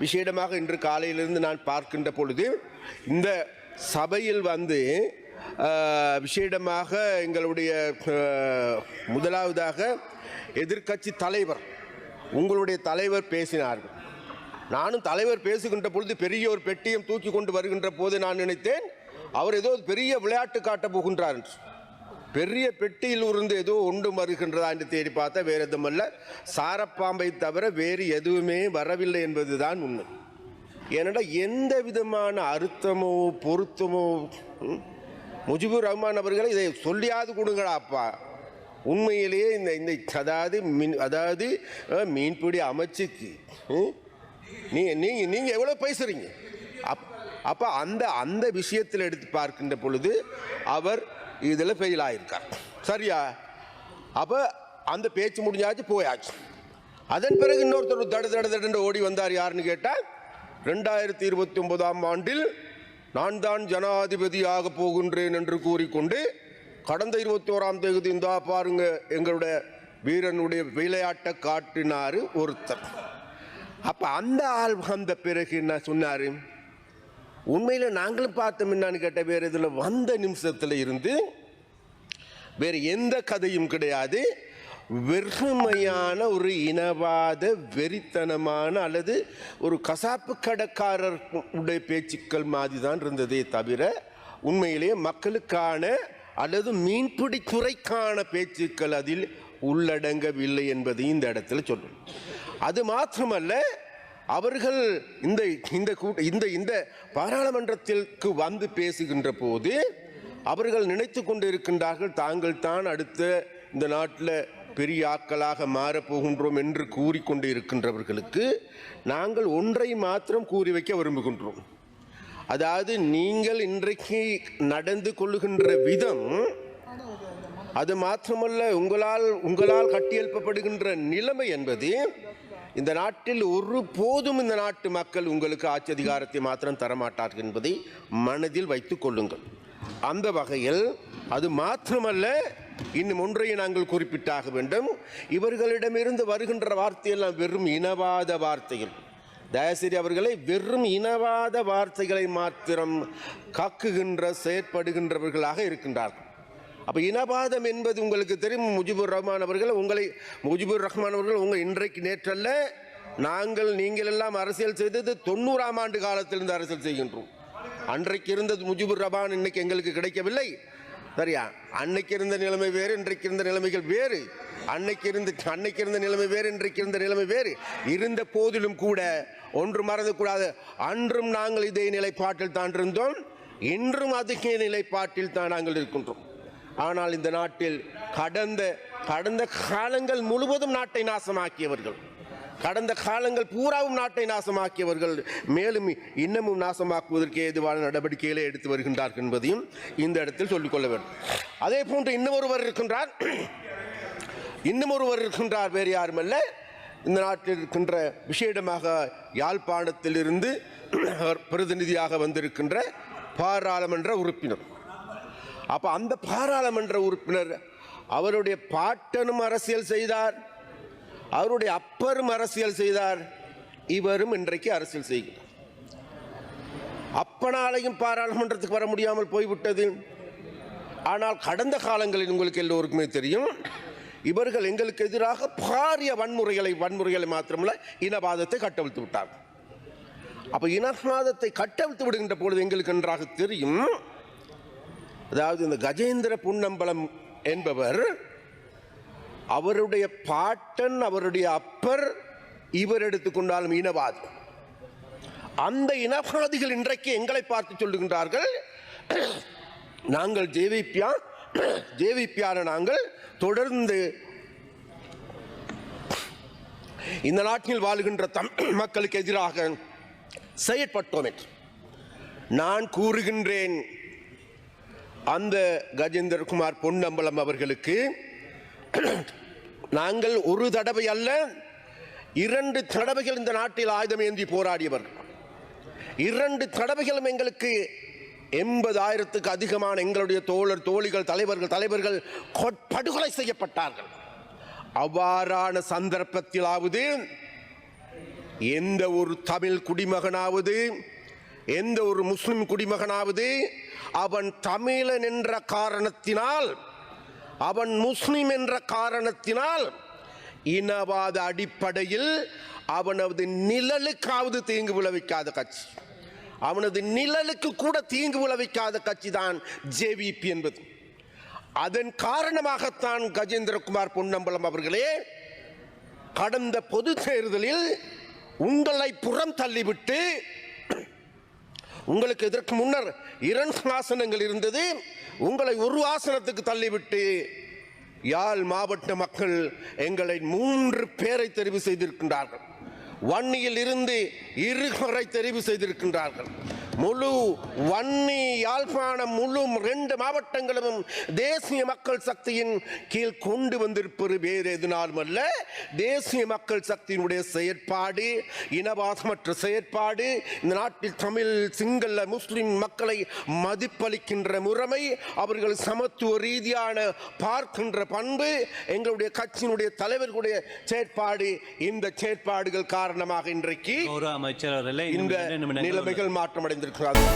விசேடமாக இன்று காலையிலிருந்து நான் பார்க்கின்ற பொழுது இந்த சபையில் வந்து விசேடமாக எங்களுடைய முதலாவதாக எதிர்க்கட்சி தலைவர் உங்களுடைய தலைவர் பேசினார்கள். நானும் தலைவர் பேசுகின்ற பொழுது பெரிய ஒரு பெட்டியம் தூக்கி கொண்டு வருகின்ற போது நான் நினைத்தேன் அவர் ஏதோ பெரிய விளையாட்டு காட்டப் போகின்றார் என்று. பெரிய பெட்டியில் இருந்து ஏதோ ஒன்று மறுகின்றதா என்று தேடி பார்த்தா வேறு எதுவும் அல்ல. சாரப்பாம்பை தவிர வேறு எதுவுமே வரவில்லை என்பதுதான் உண்மை. ஏனடா எந்த விதமான அர்த்தமோ பொருத்தமோ முஜிபுர் ரஹ்மான் அவர்களை இதை சொல்லியாது கொடுங்களா அப்பா. உண்மையிலேயே இந்த இந்த அதாவது மீன் அதாவது மீன்பிடி அமைச்சுக்கு ம், நீ நீங்கள் எவ்வளோ பேசுகிறீங்க அப் அப்போ அந்த அந்த விஷயத்தில் எடுத்து பார்க்கின்ற பொழுது அவர் இதில் ஃபெயில் ஆகியிருக்கார் சரியா? அப்போ அந்த பேச்சு முடிஞ்சாச்சு போயாச்சு. அதன் பிறகு இன்னொருத்தர் தடு தடு தடுன்னு ஓடி வந்தார் யாருன்னு கேட்டால் ரெண்டாயிரத்தி இருபத்தி ஒன்பதாம் ஆண்டில் நான் தான் ஜனாதிபதியாக போகின்றேன் என்று கூறிக்கொண்டு கடந்த இருபத்தி ஓராம் தேதி இந்தா பாருங்க எங்களுடைய வீரனுடைய விளையாட்டை காட்டினாரு ஒருத்தர். அப்போ அந்த ஆள் வந்த பிறகு என்ன சொன்னார்? உண்மையில் நாங்களும் பார்த்தோம் என்னான்னு கேட்ட வேறு இதில் வந்த நிமிஷத்தில் இருந்து வேறு எந்த கதையும் கிடையாது. வெறுமையான ஒரு இனவாத வெறித்தனமான அல்லது ஒரு கசாப்பு கடைக்காரர் உடைய பேச்சுக்கள் மாதிரி தான் இருந்ததே தவிர உண்மையிலேயே மக்களுக்கான அல்லது மீன்பிடி துறைக்கான பேச்சுக்கள் அதில் உள்ளடங்கவில்லை என்பதையும் இந்த இடத்துல சொல்லணும் அது மாத்திரமல்ல அவர்கள் இந்த இந்த கூட்ட இந்த இந்த பாராளுமன்றத்திற்கு வந்து பேசுகின்ற போது அவர்கள் நினைத்து கொண்டிருக்கின்றார்கள் தாங்கள் தான் அடுத்த இந்த நாட்டில் பெரிய ஆட்களாக மாறப்போகின்றோம் என்று கூறிக்கொண்டு இருக்கின்றவர்களுக்கு நாங்கள் ஒன்றை மாத்திரம் கூறி வைக்க விரும்புகின்றோம். அதாவது நீங்கள் இன்றைக்கு நடந்து கொள்ளுகின்ற விதம் அது மாத்திரமல்ல உங்களால் உங்களால் கட்டியெழுப்பப்படுகின்ற நிலைமை என்பது இந்த நாட்டில் ஒரு போதும் இந்த நாட்டு மக்கள் உங்களுக்கு ஆட்சி அதிகாரத்தை மாத்திரம் தரமாட்டார்கள் என்பதை மனதில் வைத்துக் கொள்ளுங்கள். அந்த வகையில் அது மாத்திரமல்ல இன்னும் ஒன்றை நாங்கள் குறிப்பிட்டாக வேண்டும். இவர்களிடமிருந்து வருகின்ற வார்த்தையெல்லாம் வெறும் இனவாத வார்த்தைகள். தயசிரி அவர்களை வெறும் இனவாத வார்த்தைகளை மாத்திரம் காக்குகின்ற செயற்படுகின்றவர்களாக இருக்கின்றார்கள். அப்போ இனவாதம் என்பது உங்களுக்கு தெரியும். முஜிபுர் ரஹ்மான் அவர்கள் உங்களை முஜிபுர் ரஹ்மான் அவர்கள் உங்கள் இன்றைக்கு நேற்றல்ல நாங்கள் நீங்கள் எல்லாம் அரசியல் செய்தது தொண்ணூறாம் ஆண்டு காலத்திலிருந்து அரசியல் செய்கின்றோம். அன்றைக்கு இருந்தது முஜிபுர் ரஹ்மான் இன்னைக்கு எங்களுக்கு கிடைக்கவில்லை. சரியா? அன்னைக்கு இருந்த நிலைமை வேறு இன்றைக்கு இருந்த நிலைமைகள் வேறு. அன்னைக்கு இருந்து அன்னைக்கு இருந்த நிலைமை வேறு இன்றைக்கு இருந்த நிலைமை வேறு. இருந்த போதிலும் கூட ஒன்று மறந்துக்கூடாது அன்றும் நாங்கள் இதே நிலைப்பாட்டில் தான் இருந்தோம். இன்றும் அதிக நிலைப்பாட்டில் தான் நாங்கள் இருக்கின்றோம். ஆனால் இந்த நாட்டில் கடந்த கடந்த காலங்கள் முழுவதும் நாட்டை நாசமாக்கியவர்கள். கடந்த காலங்கள் பூராவும் நாட்டை நாசமாக்கியவர்கள். மேலும் இன்னமும் நாசமாக்குவதற்கு ஏதுவான நடவடிக்கைகளை எடுத்து வருகின்றார்கள் என்பதையும் இந்த இடத்தில் சொல்லிக்கொள்ள வேண்டும். அதே போன்று இன்னும் ஒருவர் இருக்கின்றார். இன்னும் ஒருவர் இருக்கின்றார் வேறு யாருமல்ல இந்த நாட்டில் இருக்கின்ற விசேடமாக யாழ்ப்பாணத்திலிருந்து அவர் பிரதிநிதியாக வந்திருக்கின்ற பாராளுமன்ற உறுப்பினர். அப்போ அந்த பாராளுமன்ற உறுப்பினர் அவருடைய பாட்டனும் அரசியல் செய்தார். அவருடைய அப்பரும் அரசியல் செய்தார். இவரும் இன்றைக்கு அரசியல் செய்கிறார். அப்பனாலையும் பாராளுமன்றத்துக்கு வர முடியாமல் போய்விட்டது. ஆனால் கடந்த காலங்களில் உங்களுக்கு எல்லோருக்குமே தெரியும் இவர்கள் எங்களுக்கு எதிராக பாரிய வன்முறைகளை வன்முறைகளை மாத்திரமல்ல இனவாதத்தை கட்டவிழ்த்து விட்டார் அப்போ இனவாதத்தை கட்டவிழ்த்து விடுகின்ற பொழுது எங்களுக்கு நன்றாக தெரியும் அதாவது இந்த கஜேந்திர புன்னம்பலம் என்பவர் அவருடைய பாட்டன் அவருடைய அப்பர் இவர் எடுத்துக்கொண்டாலும் இனவாதி. அந்த இனவாதிகள் இன்றைக்கு எங்களை பார்த்து சொல்லுகின்றார்கள் நாங்கள் ஜேவிபியா ஜேவிபியான நாங்கள் தொடர்ந்து இந்த நாட்டில் வாழுகின்ற தமிழ் மக்களுக்கு எதிராக செயற்பட்டோம் என்று நான் கூறுகின்றேன். அந்த கஜேந்திரகுமார் பொன்னம்பலம் அவர்களுக்கு நாங்கள் ஒரு தடவை அல்ல இரண்டு தடவைகள் இந்த நாட்டில் ஆயுதம் ஏந்தி போராடியவர். இரண்டு தடவைகளும் எங்களுக்கு எண்பதாயிரத்துக்கு அதிகமான எங்களுடைய தோழர் தோழிகள் தலைவர்கள் தலைவர்கள் படுகொலை செய்யப்பட்டார்கள். அவ்வாறான சந்தர்ப்பத்திலாவது எந்த ஒரு தமிழ் குடிமகனாவது எந்த ஒரு முஸ்லிம் குடிமகனாவது அவன் தமிழன் என்ற காரணத்தினால் அவன் முஸ்லிம் என்ற காரணத்தினால் இனவாத அடிப்படையில் அவனது நிழலுக்காவது தீங்கு விளைவிக்காத கட்சி. அவனது நிழலுக்கு கூட தீங்கு விளைவிக்காத கட்சி தான் ஜேவிபி என்பது. அதன் காரணமாகத்தான் கஜேந்திரகுமார் பொன்னம்பலம் அவர்களே கடந்த பொது தேர்தலில் உங்களை புறம் தள்ளிவிட்டு உங்களுக்கு இதற்கு முன்னர் இரண்டு ஆசனங்கள் இருந்தது. உங்களை ஒரு ஆசனத்துக்கு தள்ளிவிட்டு யாழ் மாவட்ட மக்கள் எங்களை மூன்று பேரை தெரிவு செய்திருக்கின்றார்கள். வன்னியில் இருந்து இருவரை தெரிவு செய்திருக்கின்றார்கள். முழு வன்னி யாழ்ப்பாணம் முழு ரெண்டு மாவட்டங்களும் தேசிய மக்கள் சக்தியின் கீழ் கொண்டு வந்திருப்பது வேறு எதுனாலும் அல்ல. தேசிய மக்கள் சக்தியினுடைய செயற்பாடு இனவாதமற்ற செயற்பாடு இந்த நாட்டில் தமிழ் சிங்கள முஸ்லிம் மக்களை மதிப்பளிக்கின்ற முறைமை அவர்கள் சமத்துவ ரீதியான பார்க்கின்ற பண்பு எங்களுடைய கட்சியினுடைய தலைவர்களுடைய செயற்பாடு இந்த செயற்பாடுகள் காரணமாக இன்றைக்கு இந்த இன்னும் இரண்டு to.